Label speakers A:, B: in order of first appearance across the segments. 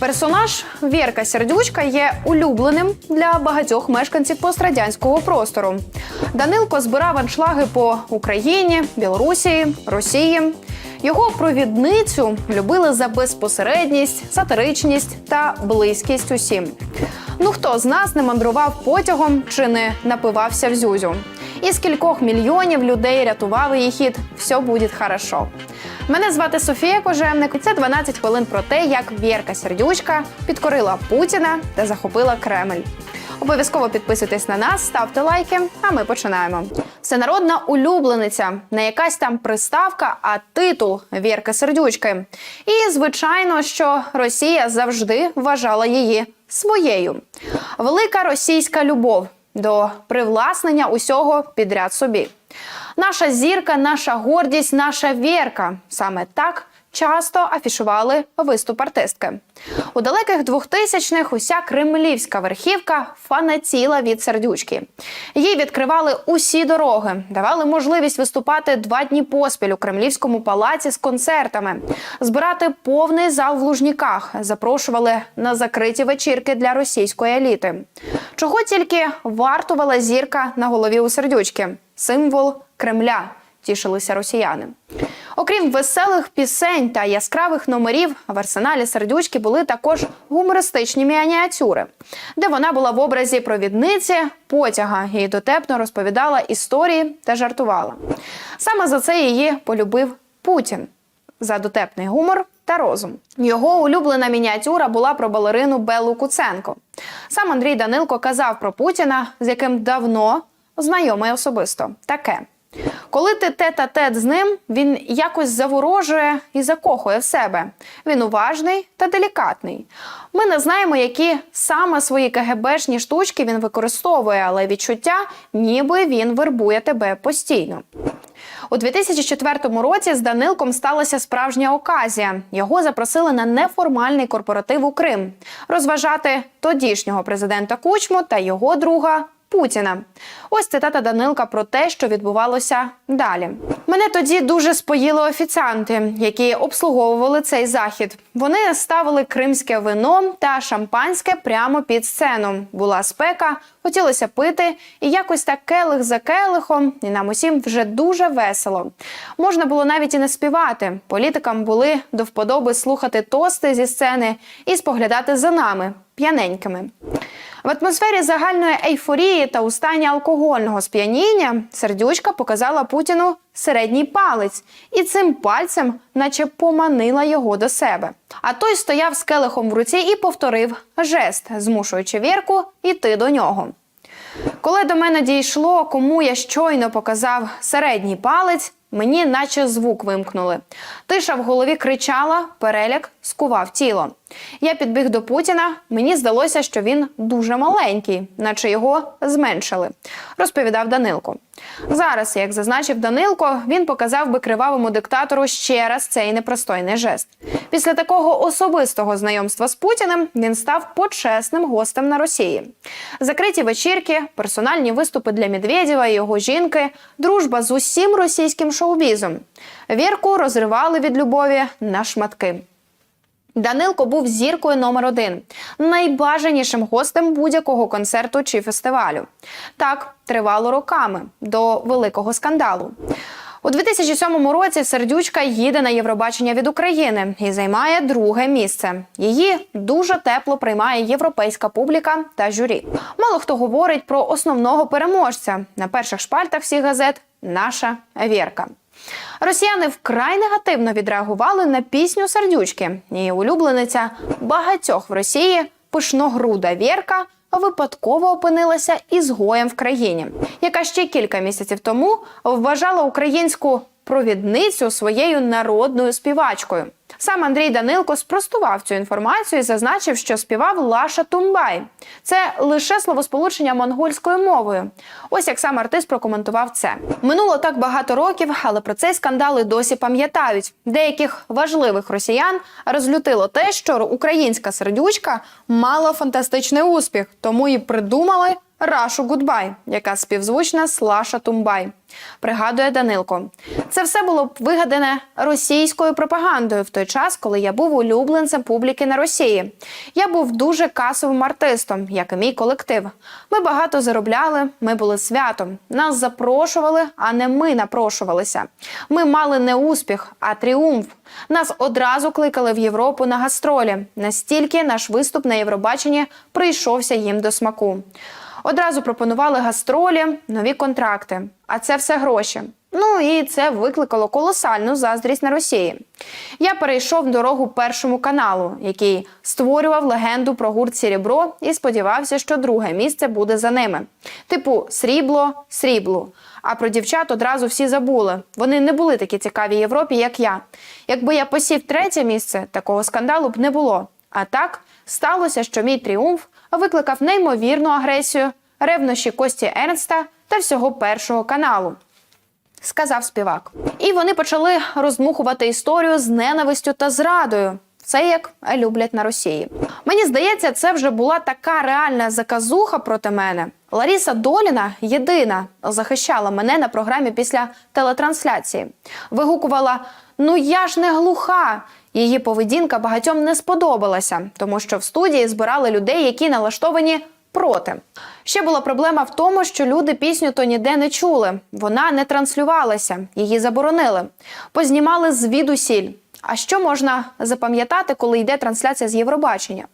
A: Персонаж Вірка Сердючка є улюбленим для багатьох мешканців пострадянського простору. Данилко збирав аншлаги по Україні, Білорусі, Росії. Його провідницю любили за безпосередність, сатиричність та близькість усім. Ну хто з нас не мандрував потягом чи не напивався в зюзю? Із кількох мільйонів людей рятував її хід «Все буде хорошо». Мене звати Софія Кожевник. і Це 12 хвилин про те, як Вірка Сердючка підкорила Путіна та захопила Кремль. Обов'язково підписуйтесь на нас, ставте лайки, а ми починаємо. Всенародна улюблениця, не якась там приставка, а титул Вірки Сердючки. І звичайно, що Росія завжди вважала її своєю. Велика російська любов до привласнення усього підряд собі. Наша зірка, наша гордість, наша вірка. Саме так часто афішували виступ артистки. У далеких 2000-х уся кремлівська верхівка фанатіла від сердючки. Їй відкривали усі дороги, давали можливість виступати два дні поспіль у кремлівському палаці з концертами, збирати повний зал в лужніках, запрошували на закриті вечірки для російської еліти. Чого тільки вартувала зірка на голові у сердючки символ Кремля. Тішилися росіяни. Окрім веселих пісень та яскравих номерів, в арсеналі сердючки були також гумористичні мініатюри, де вона була в образі провідниці потяга і дотепно розповідала історії та жартувала. Саме за це її полюбив Путін за дотепний гумор та розум. Його улюблена мініатюра була про балерину Беллу Куценко. Сам Андрій Данилко казав про Путіна, з яким давно знайомий особисто. Таке. Коли ти тет а тет з ним, він якось заворожує і закохує в себе. Він уважний та делікатний. Ми не знаємо, які саме свої КГБшні штучки він використовує, але відчуття, ніби він вербує тебе постійно. У 2004 році з Данилком сталася справжня оказія. Його запросили на неформальний корпоратив у Крим розважати тодішнього президента Кучму та його друга Путіна. Ось цитата Данилка про те, що відбувалося далі. Мене тоді дуже споїли офіціанти, які обслуговували цей захід. Вони ставили кримське вино та шампанське прямо під сцену. Була спека, хотілося пити, і якось так келих за келихом, і нам усім вже дуже весело. Можна було навіть і не співати. Політикам були до вподоби слухати тости зі сцени і споглядати за нами п'яненькими. В атмосфері загальної ейфорії та у стані алкогольного сп'яніння сердючка показала Путіну середній палець і цим пальцем, наче поманила його до себе. А той стояв з келихом в руці і повторив жест, змушуючи Вірку йти до нього. Коли до мене дійшло, кому я щойно показав середній палець, мені наче звук вимкнули. Тиша в голові кричала, переляк скував тіло. Я підбіг до Путіна. Мені здалося, що він дуже маленький, наче його зменшили, розповідав Данилко. Зараз, як зазначив Данилко, він показав би кривавому диктатору ще раз цей непростойний жест. Після такого особистого знайомства з Путіним він став почесним гостем на Росії. Закриті вечірки, персональні виступи для Медведєва і його жінки, дружба з усім російським шоу-бізом. Вірку розривали від любові на шматки. Данилко був зіркою номер один, найбажанішим гостем будь-якого концерту чи фестивалю. Так тривало роками до великого скандалу. У 2007 році сердючка їде на Євробачення від України і займає друге місце. Її дуже тепло приймає європейська публіка та журі. Мало хто говорить про основного переможця на перших шпальтах всіх газет. Наша Вірка. Росіяни вкрай негативно відреагували на пісню сердючки. Її улюблениця багатьох в Росії пишногруда Вірка випадково опинилася ізгоєм в країні, яка ще кілька місяців тому вважала українську провідницю своєю народною співачкою. Сам Андрій Данилко спростував цю інформацію і зазначив, що співав Лаша Тумбай. Це лише словосполучення монгольською мовою. Ось як сам артист прокоментував це. Минуло так багато років, але про цей скандал і досі пам'ятають. Деяких важливих росіян розлютило те, що українська сердючка мала фантастичний успіх, тому і придумали Рашу Гудбай, яка співзвучна з Лаша Тумбай. Пригадує Данилко. Це все було вигадане російською пропагандою в той час, коли я був улюбленцем публіки на Росії. Я був дуже касовим артистом, як і мій колектив. Ми багато заробляли, ми були святом. Нас запрошували, а не ми напрошувалися. Ми мали не успіх, а тріумф. Нас одразу кликали в Європу на гастролі. Настільки наш виступ на Євробаченні прийшовся їм до смаку. Одразу пропонували гастролі, нові контракти. А це все гроші. Ну і це викликало колосальну заздрість на Росії. Я перейшов дорогу першому каналу, який створював легенду про гурт Срібро і сподівався, що друге місце буде за ними. Типу срібло, срібло. А про дівчат одразу всі забули. Вони не були такі цікаві Європі, як я. Якби я посів третє місце, такого скандалу б не було. А так сталося, що мій тріумф викликав неймовірну агресію, ревнощі Кості Ернста та всього першого каналу. Сказав співак. І вони почали роздмухувати історію з ненавистю та зрадою. Це як люблять на Росії. Мені здається, це вже була така реальна заказуха проти мене. Ларіса Доліна єдина захищала мене на програмі після телетрансляції. Вигукувала: Ну я ж не глуха. Її поведінка багатьом не сподобалася, тому що в студії збирали людей, які налаштовані проти. Ще була проблема в тому, що люди пісню то ніде не чули. Вона не транслювалася, її заборонили. Познімали звідусіль. А що можна запам'ятати, коли йде трансляція з Євробачення?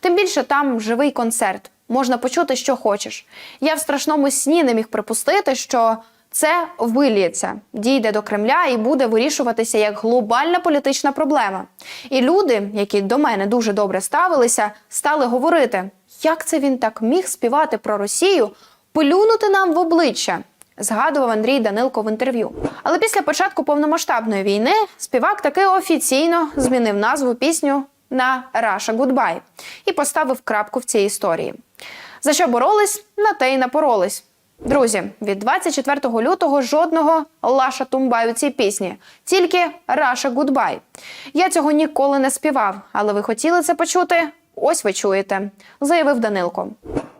A: Тим більше там живий концерт. Можна почути, що хочеш. Я в страшному сні не міг припустити, що це виліється, дійде до Кремля і буде вирішуватися як глобальна політична проблема. І люди, які до мене дуже добре ставилися, стали говорити, як це він так міг співати про Росію, плюнути нам в обличчя. Згадував Андрій Данилко в інтерв'ю. Але після початку повномасштабної війни співак таки офіційно змінив назву пісню на Russia Goodbye і поставив крапку в цій історії. За що боролись, на те й напоролись. Друзі, від 24 лютого жодного Лаша Тумбай у цій пісні, тільки Раша Гудбай. Я цього ніколи не співав, але ви хотіли це почути? Ось ви чуєте, заявив Данилко.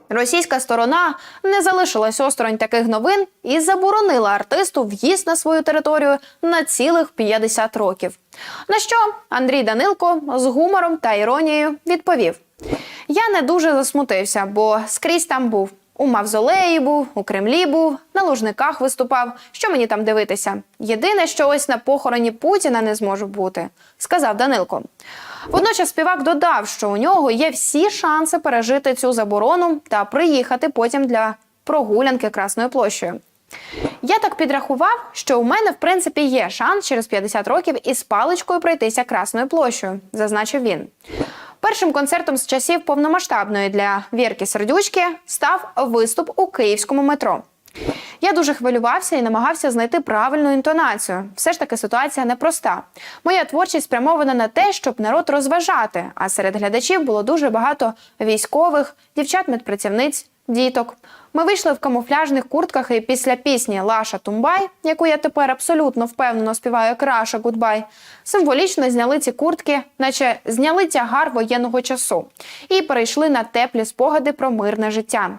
A: Російська сторона не залишилась осторонь таких новин і заборонила артисту в'їзд на свою територію на цілих 50 років. На що Андрій Данилко з гумором та іронією відповів: Я не дуже засмутився, бо скрізь там був. У Мавзолеї був, у Кремлі був, на Лужниках виступав. Що мені там дивитися? Єдине, що ось на похороні Путіна не зможу бути, сказав Данилко. Водночас співак додав, що у нього є всі шанси пережити цю заборону та приїхати потім для прогулянки Красною площею. Я так підрахував, що у мене в принципі є шанс через 50 років із паличкою пройтися Красною площею, зазначив він. Першим концертом з часів повномасштабної для Вірки Сердючки став виступ у київському метро. Я дуже хвилювався і намагався знайти правильну інтонацію. Все ж таки ситуація непроста. Моя творчість спрямована на те, щоб народ розважати. А серед глядачів було дуже багато військових, дівчат-медпрацівниць, діток. Ми вийшли в камуфляжних куртках, і після пісні Лаша Тумбай, яку я тепер абсолютно впевнено співаю як Раша Гудбай, символічно зняли ці куртки, наче зняли тягар воєнного часу, і перейшли на теплі спогади про мирне життя.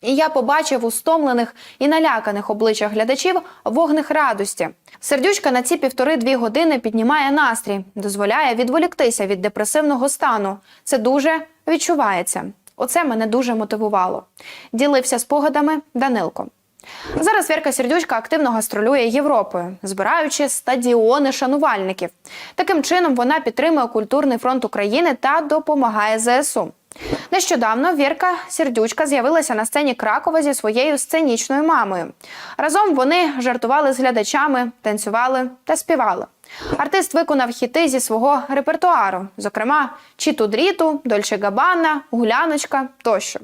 A: І я побачив у стомлених і наляканих обличчях глядачів вогних радості. Сердючка на ці півтори-дві години піднімає настрій, дозволяє відволіктися від депресивного стану. Це дуже відчувається. Оце мене дуже мотивувало. Ділився спогадами Данилко. Зараз Вірка Сердючка активно гастролює Європою, збираючи стадіони шанувальників. Таким чином вона підтримує культурний фронт України та допомагає ЗСУ. Нещодавно Вірка Сердючка з'явилася на сцені Кракова зі своєю сценічною мамою. Разом вони жартували з глядачами, танцювали та співали. Артист виконав хіти зі свого репертуару, зокрема Чіту Дріту, Дольче Габана, Гуляночка тощо.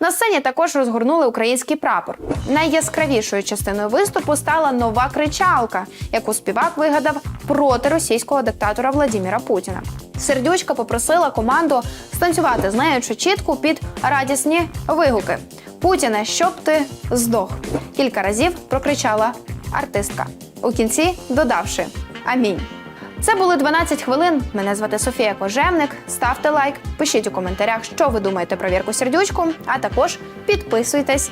A: На сцені також розгорнули український прапор. Найяскравішою частиною виступу стала нова кричалка, яку співак вигадав проти російського диктатора Владіміра Путіна. Сердючка попросила команду станцювати з нею чітку під радісні вигуки. Путіне, щоб ти здох. Кілька разів прокричала артистка. У кінці додавши Амінь. Це були 12 хвилин. Мене звати Софія Кожевник. Ставте лайк, пишіть у коментарях, що ви думаєте про Вірку Сердючку, а також підписуйтесь.